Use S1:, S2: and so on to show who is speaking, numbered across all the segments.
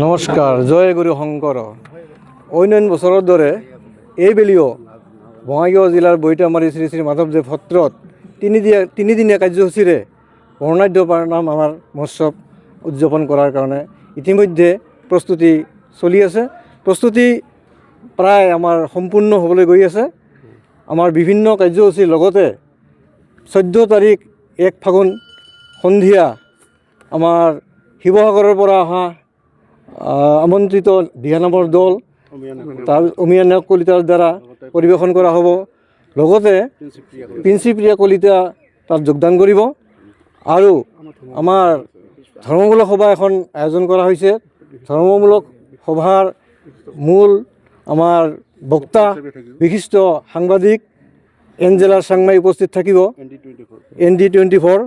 S1: নমস্কাৰ জয় গুৰু শংকৰ অন্য অন্য বছৰৰ দৰে এইবেলিও বঙাইগাঁও জিলাৰ বৈতামাৰী শ্ৰী শ্ৰী মাধৱদেৱ সত্ৰত তিনিদিয়া তিনিদিনীয়া কাৰ্যসূচীৰে বৰ্ণাঢ্য নাম আমাৰ মহোৎসৱ উদযাপন কৰাৰ কাৰণে ইতিমধ্যে প্ৰস্তুতি চলি আছে। প্ৰস্তুতি প্ৰায় আমাৰ সম্পূৰ্ণ হ'বলৈ গৈ আছে। আমাৰ বিভিন্ন কাৰ্যসূচীৰ লগতে চৈধ্য তাৰিখ এক ফাগুন সন্ধিয়া আমাৰ শিৱসাগৰৰ পৰা অহা আহ, আমন্ত্ৰিত দিহানামৰ দল তাৰ অমীয়া কলিতাৰ দ্বাৰা পৰিৱেশন কৰা হ'ব। লগতে প্ৰিন্সিপ্ৰিয়া কলিতা তাত যোগদান কৰিব। আৰু আমাৰ ধৰ্মমূলক সভা এখন আয়োজন কৰা হৈছে। ধৰ্মমূলক সভাৰ মূল আমাৰ বক্তা বিশিষ্ট সাংবাদিক এঞ্জেলা চাংমাই উপস্থিত থাকিব। N D twenty four.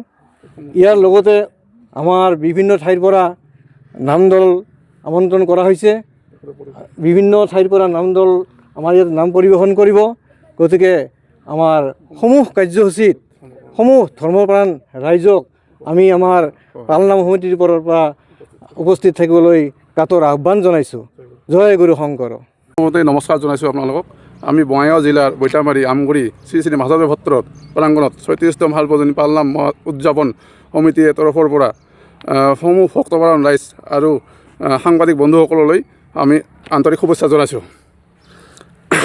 S1: ইয়াৰ লগতে আমাৰ বিভিন্ন ঠাইৰ পৰা নাম দল আমন্ত্ৰণ কৰা হৈছে বিভিন্ন ঠাইৰ পৰা নাম দল আমাৰ ইয়াত নাম পৰিৱেশন কৰিব। গতিকে আমাৰ সমূহ কাৰ্যসূচীত, সমূহ ধৰ্মপ্ৰাণ ৰাইজক আমি আমাৰ পালনাম সমিতিৰ পৰা উপস্থিত থাকিবলৈ কাটৰ আহ্বান জনাইছোঁ। জয় গুৰু শংকৰ।
S2: প্ৰথমতে নমস্কাৰ জনাইছোঁ আপোনালোকক। আমি বঙাইগাঁও জিলাৰ বৈতামাৰী, আমগুৰি শ্ৰী শ্ৰী মাধৱদেৱ সত্ৰত প্ৰাংগণত ছয়ত্ৰিছতম সাৰ্বজনীন পালনাম উদযাপন সমিতিৰ তৰফৰ পৰা সমূহ ভক্তপৰায়ণ ৰাইজ আৰু সাংবাদিক বন্ধুসকললৈ আমি আন্তৰিক শুভেচ্ছা জনাইছোঁ।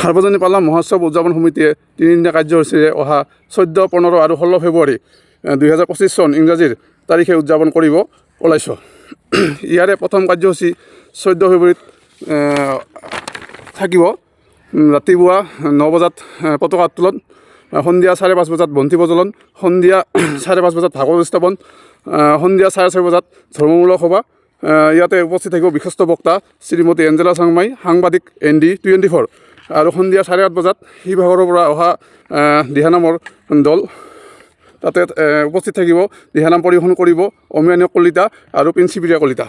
S2: সাৰ্বজনীন পালনাম মহোৎসৱ উদযাপন সমিতিয়ে তিনিদিনীয়া কাৰ্যসূচীৰে অহা চৈধ্য, পোন্ধৰ আৰু ষোল্ল ফেব্ৰুৱাৰী দুহেজাৰ পঁচিছ চন ইংৰাজীৰ তাৰিখে উদযাপন কৰিব ওলাইছোঁ। ইয়াৰে প্ৰথম কাৰ্যসূচী চৈধ্য ফেব্ৰুৱাৰীত থাকিব। ৰাতিপুৱা ন বজাত পতাকা উত্তোলন সন্ধিয়া চাৰে পাঁচ বজাত বন্তি প্ৰজ্বলন, সন্ধিয়া চাৰে পাঁচ বজাত ভাগৱত স্থাপন সন্ধিয়া চাৰে ছয় বজাত ধৰ্মমূলক সভা ইয়াতে উপস্থিত থাকিব বিশিষ্ট বক্তা শ্ৰীমতী এঞ্জেলা চাংমাই, সাংবাদিক এন ডি টুৱেণ্টি ফ'ৰ। আৰু সন্ধিয়া চাৰে আঠ বজাত শিৱসাগৰৰ পৰা অহা দিহানামৰ দল। তাতে উপস্থিত থাকিব। দিহানাম পৰিৱেশন কৰিব অমিয়ানী কলিতা আৰু প্ৰিন্সিপিৰিয়া কলিতা।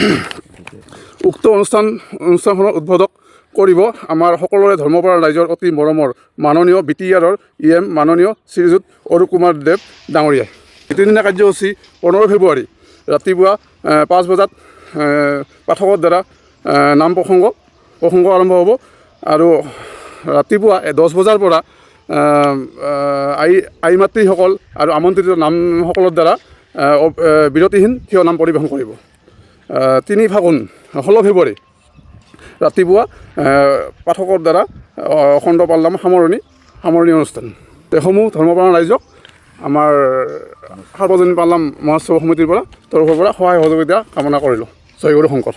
S2: উক্ত অনুষ্ঠান, অনুষ্ঠানখনৰ উদ্বোধক কৰিব আমাৰ সকলোৰে ধৰ্মপৰায়ণ ৰাইজৰ অতি মৰমৰ মাননীয় বি টি আৰৰ ই এম মাননীয় শ্ৰীযুত অৰূপ কুমাৰ দেৱ ডাঙৰীয়াই। তিনিদিনীয়া কাৰ্যসূচী পোন্ধৰ ফেব্ৰুৱাৰী। ৰাতিপুৱা পাঁচ বজাত পাঠকৰ দ্বাৰা নাম প্ৰসংগ প্ৰসংগ আৰম্ভ হ'ব। আৰু ৰাতিপুৱা দহ বজাৰ পৰা আই আই মাতৃসকল আৰু আমন্ত্ৰিত নামসকলৰ দ্বাৰা বিৰতিহীন থিয় নাম পৰিৱেশন কৰিব। তিনি ফাগুন ষোল্ল ফেব্ৰুৱাৰী ৰাতিপুৱা পাঠকৰ দ্বাৰা অখণ্ড পালনাম সামৰণি সামৰণি অনুষ্ঠান। এইসমূহ ধৰ্মপ্ৰাণ ৰাইজক আমাৰ সাৰ্বজনীন পালাম মহোৎসৱ সমিতিৰ পৰা তৰফৰ পৰা সহায় সহযোগিতা কামনা কৰিলোঁ। জয় গুৰু শংকৰ।